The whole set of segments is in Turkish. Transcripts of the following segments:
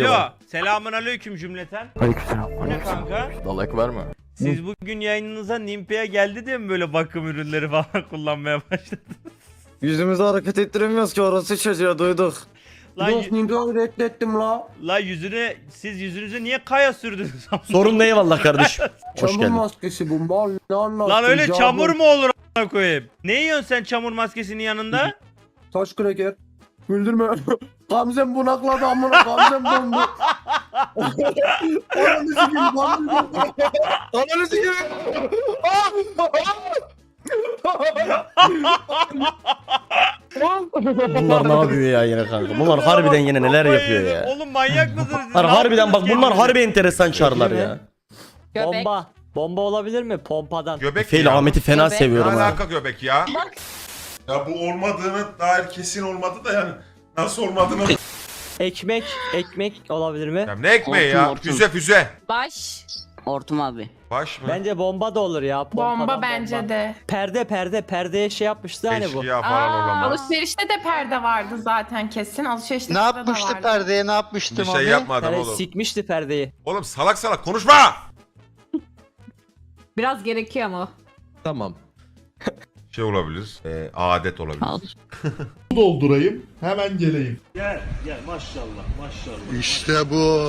Alo. Selamun aleyküm cümleten. Aleykümselam. Bu ne kanka? Dalak var mı? Siz bugün yayınınıza Nimpe'ye geldi diye mi böyle bakım ürünleri falan kullanmaya başladınız? Yüzümüzü hareket ettiremiyoruz ki orası çocuğa duyduk. Lan, Dost y- reddettim la. la yüzüne siz yüzünüze niye kaya sürdünüz? Sorun ne eyvallah kardeşim. Hoş Çamur geldin. maskesi bu mal ne anlattın? Lan öyle çamur mu olur a**ına koyayım? Ne yiyorsun sen çamur maskesinin yanında? Taş kreker. Güldürme. Gamzem bunakladı amına Gamzem dondu. Ananı sikeyim Gamzem Ananı sikeyim. Bunlar ne yapıyor ya yine kanka? Bunlar harbiden yine neler yapıyor ya. Oğlum manyak mısınız? Bunlar harbiden bak bunlar harbi enteresan çarlar ya. Göbek. Bomba. Bomba olabilir mi? Pompadan. Göbek Feyle ya. Ahmet'i fena. Ne seviyorum ha. alaka göbek ya? Ya bu olmadığını dair kesin olmadı da yani nasıl olmadığını... Ekmek. Ekmek olabilir mi? ya ne ekmeği Hortum, ya? hortum. Füze füze. Baş. Hortum abi. Baş mı? Bence bomba da olur ya. Pompadan Bomba bence de. Perde perde perdeye şey yapmıştı hani bu. Eşkıya falan Aa, olamaz. alışverişte de perde vardı zaten kesin. Alışverişte Ne de yapmıştı vardı. perdeye ne yapmıştım Bir şey abi? yapmadım Perde oğlum. sikmişti perdeyi. Oğlum salak salak konuşma! Biraz gerekiyor ama. Tamam. Şey olabilir. e, adet olabilir. Al. doldurayım hemen geleyim. İşte bu.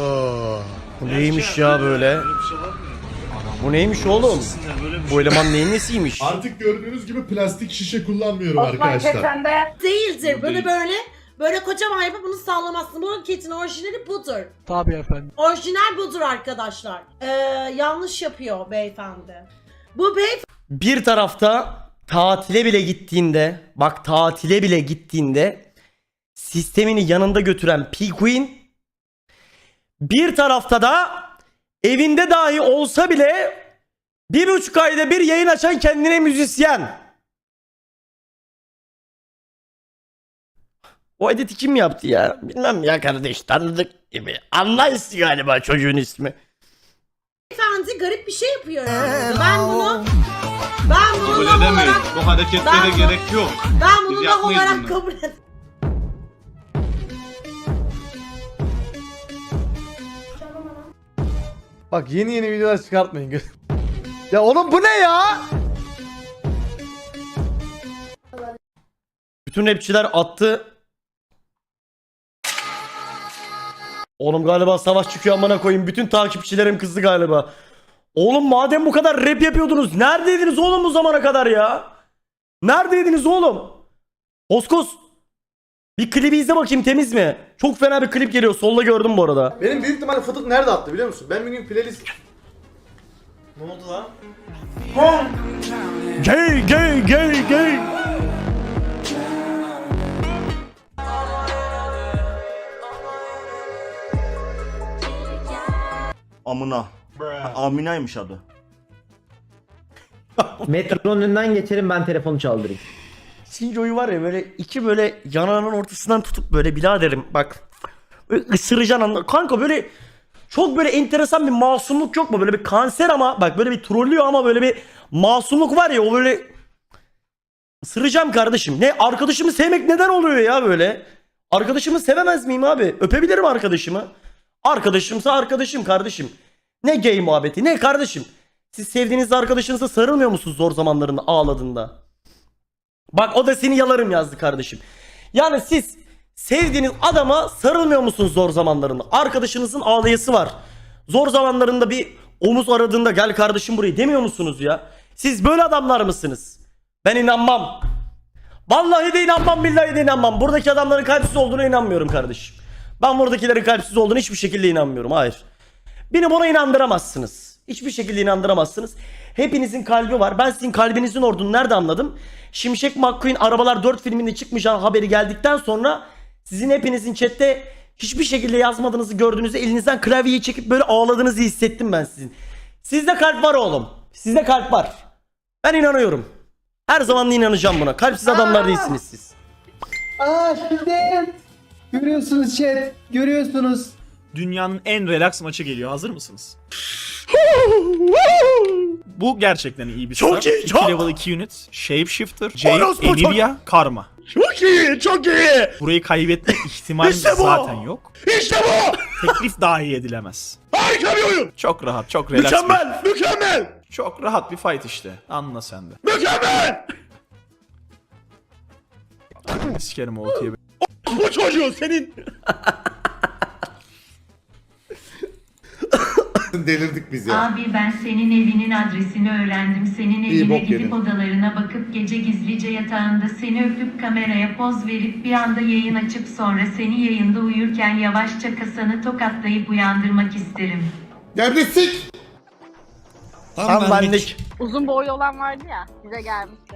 Bu neymiş ya böyle? Bu neymiş oğlum? Bu eleman neyin nesiymiş? Artık gördüğünüz gibi plastik şişe kullanmıyorum arkadaşlar. değildir. Böyle böyle böyle kocaman yapıp bunu sallamazsın. Bu ketin orijinali budur. Tabii efendim. Orijinal budur arkadaşlar. Ee, yanlış yapıyor beyefendi. Bu beyefendi Bir tarafta tatile bile gittiğinde, bak tatile bile gittiğinde sistemini yanında götüren P-Queen bir tarafta da evinde dahi olsa bile bir buçuk ayda bir yayın açan kendine müzisyen. O editi kim yaptı ya? Bilmem ya kardeş tanıdık gibi. Anlays galiba çocuğun ismi. garip bir şey yapıyor. Ben bunu ben bunu laf olarak Bu hareketlere Ben gerek yok. ben bunu yapmayız olarak bunu. kabul et. Bak yeni yeni videolar çıkartmayın. ya oğlum bu ne ya? Bütün rapçiler attı. Oğlum galiba savaş çıkıyor amına koyayım. Bütün takipçilerim kızdı galiba. Oğlum madem bu kadar rap yapıyordunuz neredeydiniz oğlum bu zamana kadar ya? Neredeydiniz oğlum? Oskos bir klibi izle bakayım temiz mi? Çok fena bir klip geliyor. Solda gördüm bu arada. Benim büyük ihtimalle fıtık nerede attı biliyor musun? Ben bir gün playlist... Ne oldu lan? Gay gay gay gay. Amına. Amina'ymış adı. Metronun önünden geçerim ben telefonu çaldırayım. Sinco'yu var ya böyle iki böyle yanağının ortasından tutup böyle biraderim bak böyle ısıracaksın anla. Kanka böyle çok böyle enteresan bir masumluk yok mu? Böyle bir kanser ama bak böyle bir trollüyor ama böyle bir masumluk var ya o böyle ısıracağım kardeşim. Ne arkadaşımı sevmek neden oluyor ya böyle? Arkadaşımı sevemez miyim abi? Öpebilirim arkadaşımı. Arkadaşımsa arkadaşım kardeşim. Ne gay muhabbeti ne kardeşim. Siz sevdiğiniz arkadaşınıza sarılmıyor musunuz zor zamanlarında ağladığında? Bak o da seni yalarım yazdı kardeşim. Yani siz sevdiğiniz adama sarılmıyor musunuz zor zamanlarında? Arkadaşınızın ağlayası var. Zor zamanlarında bir omuz aradığında gel kardeşim buraya demiyor musunuz ya? Siz böyle adamlar mısınız? Ben inanmam. Vallahi de inanmam billahi de inanmam. Buradaki adamların kalpsiz olduğuna inanmıyorum kardeşim. Ben buradakilerin kalpsiz olduğunu hiçbir şekilde inanmıyorum. Hayır. Beni buna inandıramazsınız. Hiçbir şekilde inandıramazsınız. Hepinizin kalbi var. Ben sizin kalbinizin olduğunu nerede anladım? Şimşek McQueen Arabalar 4 filminde çıkmayacağın haberi geldikten sonra sizin hepinizin chatte hiçbir şekilde yazmadığınızı gördüğünüzde elinizden klavyeyi çekip böyle ağladığınızı hissettim ben sizin. Sizde kalp var oğlum. Sizde kalp var. Ben inanıyorum. Her zaman da inanacağım buna. Kalpsiz adamlar değilsiniz siz. Aa şimdi görüyorsunuz chat görüyorsunuz. Dünyanın en relax maçı geliyor. Hazır mısınız? Bu gerçekten iyi bir Çok iyi, çok. İki level 2 unit. Shapeshifter, Jade, Orospu çok- Karma. Çok iyi, çok iyi. Burayı kaybetme ihtimalimiz İşte bu! zaten yok. İşte bu. Teklif dahi edilemez. Harika bir oyun. Çok rahat, çok relax bir- Mükemmel, mükemmel, Çok rahat bir fight işte. Anla sen de. mükemmel. Sikerim oltaya Bu çocuğu senin. Delirdik biz ya. Abi ben senin evinin adresini öğrendim. Senin İyi evine bok gidip yedin. odalarına bakıp gece gizlice yatağında seni öpüp kameraya poz verip bir anda yayın açıp sonra seni yayında uyurken yavaşça kasanı tokatlayıp uyandırmak isterim. Neredesin? Tam benlik. Uzun boylu olan vardı ya bize gelmişti.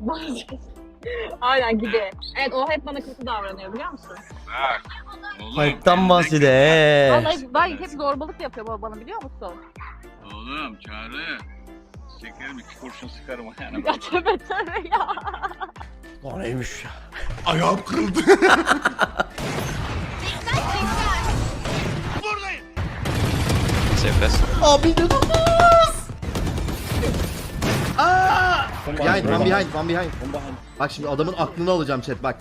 Aynen gibi. Evet o hep bana kötü davranıyor biliyor musun? Kayıttan bahsede. he. Vallahi ben hep zorbalık yapıyor baba bana biliyor musun? Oğlum çağrı. Çekerim iki kurşun sıkarım yani. Ya tövbe tövbe ya. O neymiş ya? Ayağım kırıldı. Abi ne Behind, one behind, one behind. Bak şimdi adamın aklını alacağım chat bak.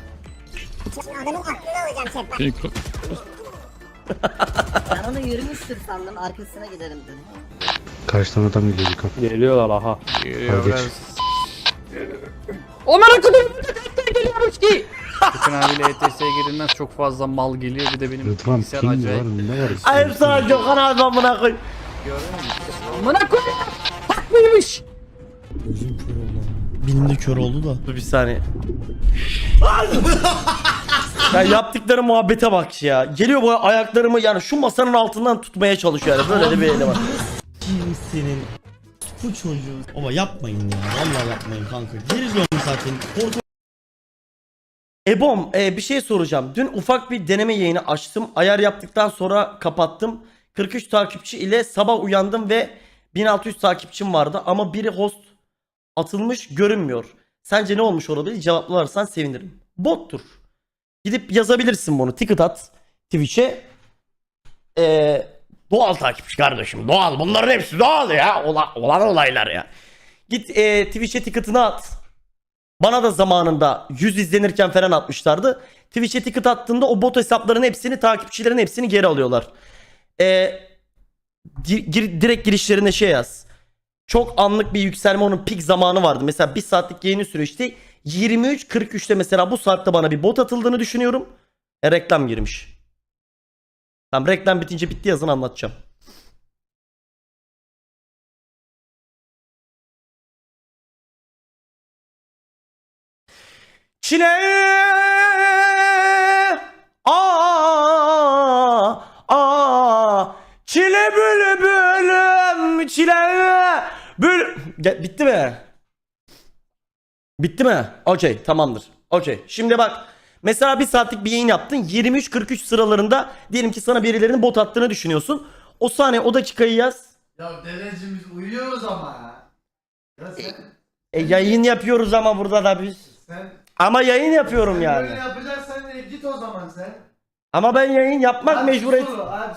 Ben onu yürümüştür sandım arkasına giderim dedim. Karşıdan adam geliyor dikkat. Geliyorlar aha. Onlara kadar geliyormuş ki. Bakın abiyle ETS'ye girilmez çok fazla mal geliyor bir de benim Rıdvan bilgisayar acayip. var ne var? Hayır sana Gökhan abi amına koy. Amına koyayım. Haklıymış. Benim de kör oldu da. Dur bir saniye. ya yaptıkları muhabbete bak ya. Geliyor bu ayaklarımı yani şu masanın altından tutmaya çalışıyor yani. Böyle de bir eli var. Kimsenin bu çocuğu. Ama yapmayın ya. Vallahi yapmayın kanka. Geri diyorum zaten. Korku Ebom e, bir şey soracağım. Dün ufak bir deneme yayını açtım. Ayar yaptıktan sonra kapattım. 43 takipçi ile sabah uyandım ve 1600 takipçim vardı ama biri host atılmış görünmüyor. Sence ne olmuş olabilir? Cevaplarsan sevinirim. Bottur. Gidip yazabilirsin bunu. Ticket at Twitch'e. Ee, doğal takipçi kardeşim. Doğal. Bunların hepsi doğal ya. Ola, olan olaylar ya. Git e, Twitch'e ticket'ını at. Bana da zamanında 100 izlenirken falan atmışlardı. Twitch'e ticket attığında o bot hesapların hepsini takipçilerin hepsini geri alıyorlar. Ee, di- gir- direkt girişlerine şey yaz. Çok anlık bir yükselme onun pik zamanı vardı. Mesela bir saatlik yayını süreçte 23.43'te mesela bu saatte bana bir bot atıldığını düşünüyorum. E, reklam girmiş. Tamam reklam bitince bitti yazın anlatacağım. Çile aa aa çile bülbülüm çile bül Ge- bitti mi? Bitti mi? Okey tamamdır. Okey. Şimdi bak mesela bir saatlik bir yayın yaptın 23.43 sıralarında diyelim ki sana birilerinin bot attığını düşünüyorsun. O saniye o dakikayı yaz. Ya dedeciğim biz uyuyoruz ama ya. Ya sen, E, yayın yapıyoruz ama burada da biz. sen, Ama yayın yapıyorum yani. böyle yapacaksan e, git o zaman sen. Ama ben yayın yapmak Hadi mecburiyet. o zaman.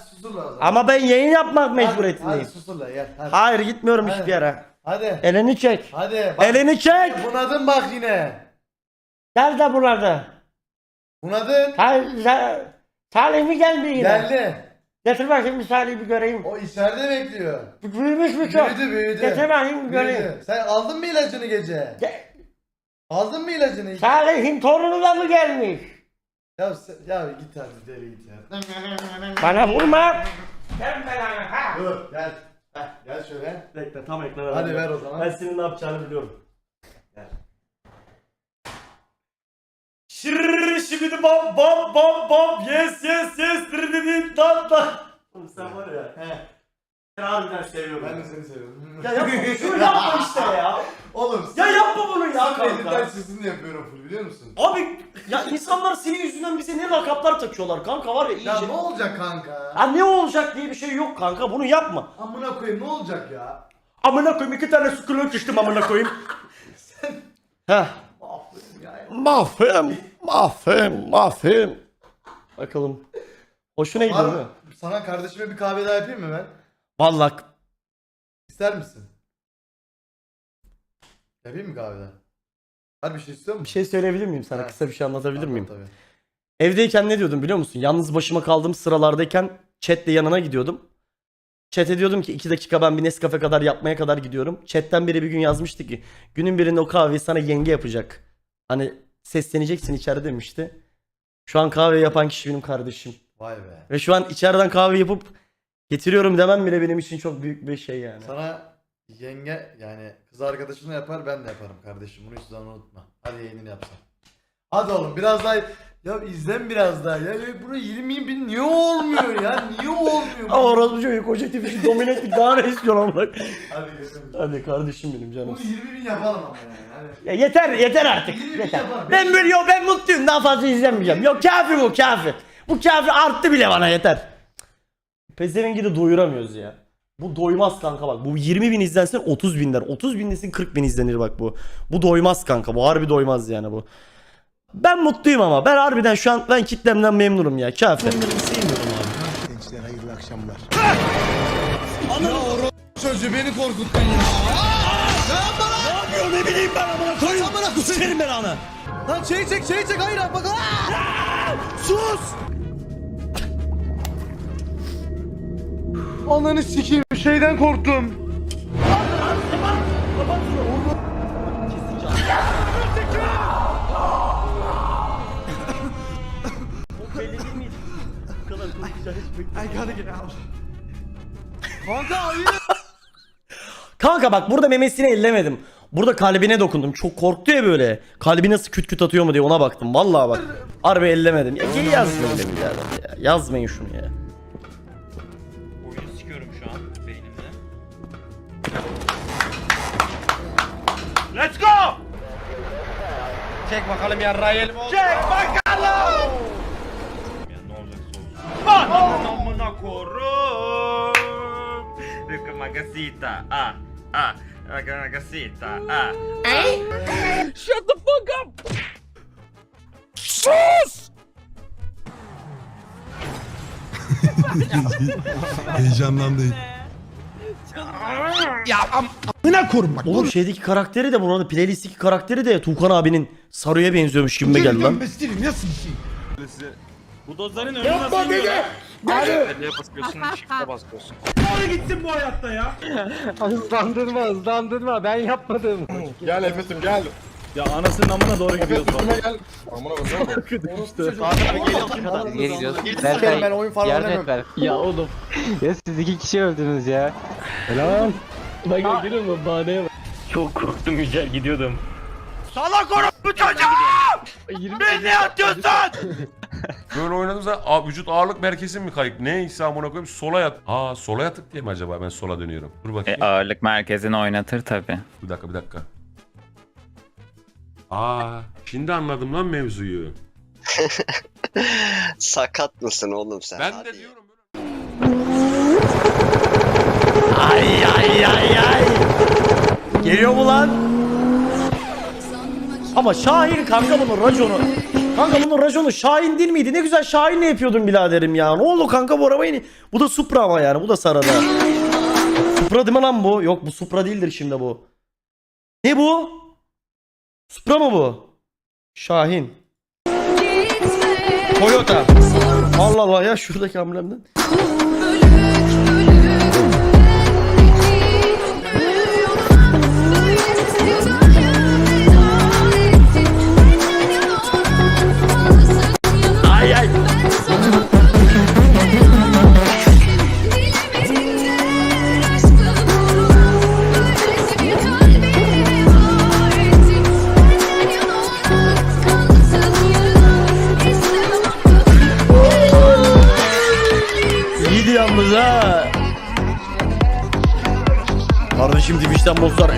Ama ben yayın yapmak Hadi- mecburiyetindeyim. Hadi susul la gel. Hadi. Hayır gitmiyorum hiçbir yere. Hadi. Elini çek. Hadi. Bak, Elini çek. Bunadın bak yine. Gel de burada. Bunadın. Hayır, Sa- Salih mi geldi yine? Geldi. Getir bakayım bir Salih'i bir göreyim. O içeride bekliyor. Büyümüş mü çok? Büyüdü büyüdü. Getir bakayım bir göreyim. Büyüdü. Sen aldın mı ilacını gece? Ge- Aldın mı ilacını? Salih'in torunu da mı gelmiş? Ya, sen- ya git hadi deli git ya. Bana vurma. Gel belanı ha. Dur gel. Heh, gel şöyle. Bekle tam ekrana Hadi ver. o zaman. Ben senin ne yapacağını biliyorum. Gel. Şırrrr şimdi bam bam bam bam yes yes yes dırdidin dan dan. Oğlum sen var ya. He. Ben harbiden seviyorum. Ben de seni seviyorum. Ya yapma şunu yapma işte ya. Oğlum Ya yapma bunu ya Sen elinden kanka. sesini yapıyorum full biliyor musun? Abi ya insanlar senin yüzünden bize ne lakaplar takıyorlar kanka var ya iyice. Ya ne olacak kanka? Ha ne olacak diye bir şey yok kanka bunu yapma. Amına koyayım ne olacak ya? Amına koyayım iki tane sıkılıyor içtim amına koyayım. Heh. Aferin ya. Mahfem, mahfem, mahfem. Bakalım. Hoşuna gidiyor mi? mı? Sana kardeşime bir kahve daha yapayım mı ben? Vallahi İster misin? Yapayım mı kahve daha? Harbi bir şey istiyor Bir musun? şey söyleyebilir miyim sana? Ha. Kısa bir şey anlatabilir miyim? Tabii. Evdeyken ne diyordum biliyor musun? Yalnız başıma kaldığım sıralardayken chatle yanına gidiyordum. Chat'e diyordum ki 2 dakika ben bir Nescafe kadar yapmaya kadar gidiyorum. Chat'ten biri bir gün yazmıştı ki günün birinde o kahveyi sana yenge yapacak. Hani sesleneceksin içeride demişti. Şu an kahve yapan kişi benim kardeşim. Vay be. Ve şu an içeriden kahve yapıp getiriyorum demem bile benim için çok büyük bir şey yani. Sana yenge yani kız arkadaşını yapar ben de yaparım kardeşim. Bunu hiç zaman unutma. Hadi yayınını yapsan. Hadi oğlum biraz daha ya izlen biraz daha. Ya, ya bunu 20 bin niye olmuyor ya? Niye olmuyor? Ama orası çocuk o çetin işi domine ettik daha ne istiyorsun amına? Hadi geçelim. Hadi kardeşim benim canım. Bunu 20 bin yapalım ama yani. Hadi. Ya yeter yeter artık. İyi, Yeter. yapalım. Ben böyle yok ben mutluyum daha fazla izlemeyeceğim. Yok kafi bu kafi. Bu kafi arttı bile bana yeter. Pezevengi de doyuramıyoruz ya. Bu doymaz kanka bak. Bu 20 bin izlensen 30 bin der. 30 bin desin 40 bin izlenir bak bu. Bu doymaz kanka. Bu harbi doymaz yani bu. Ben mutluyum ama. Ben harbiden şu an ben kitlemden memnunum ya. Kafi. Sözü beni korkuttun ya. Ne bileyim ben amına koyayım. Amına. Senin ben ana. Lan şey çek şey çek hayır bak. Sus. Ananı sikeyim şeyden korktum. Kanka bak burada memesini ellemedim. Burada kalbine dokundum. Çok korktu ya böyle. Kalbi nasıl küt küt atıyor mu diye ona baktım. Vallahi bak. Harbi ellemedim. Ya geri yazmayın be birader ya. Yazmayın şunu ya. Let's go! Çek bakalım yarrağı elim oldu. Çek bakalım! Ya ne olacaksa olsun. Bak! Amına korum! Rıkı magasita, ah, ah. Rıkı magasita, ah, ah. Shut the fuck up! Heyecanlandı. Oğlum şeydeki karakteri de burada playlistteki karakteri de Tuğkan abinin Saru'ya benziyormuş gibi geldi lan. Bu dozların önüne nasıl iniyor lan? Birliğe basıyorsun, shift'e basıyorsun. gitsin bu hayatta ya. Hızlandırma hızlandırma ben yapmadım. Gel Efes'im gel. Ya anasının amına doğru gidiyoruz bak. gel. Amına koyayım. Niye gidiyoruz? Sikerim ben oyun falan oynamıyorum. Ya oğlum. Ya siz iki kişi öldünüz ya. Helal. Bak bak görüyor musun bahaneye bak. Çok korktum Yücel gidiyordum. Salak oğlum bu çocuğu! Beni ne atıyorsun? Böyle oynadım zaman Aa, vücut ağırlık merkezim mi kayıp? Neyse amına koyayım sola yat. Aa sola yatık diye mi acaba ben sola dönüyorum? Dur bakayım. ağırlık merkezini oynatır tabi. Bir dakika bir dakika. Aa şimdi anladım lan mevzuyu. Sakat mısın oğlum sen? Ben Hadi. de diyorum böyle. Ay ay ay ay. Geliyor mu lan? Ama Şahin kanka bunun raconu. Kanka bunun raconu Şahin değil miydi? Ne güzel Şahin'le yapıyordun biraderim ya. Ne oldu kanka bu arabayı? Bu da Supra ama yani. Bu da Sarada. Supra değil mi lan bu? Yok bu Supra değildir şimdi bu. Ne bu? Supra mı bu? Şahin. Toyota. Allah Allah ya şuradaki amblemden.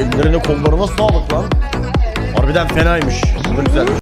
Ellerine kollarına sağlık lan. Harbiden fenaymış. Bu da güzelmiş.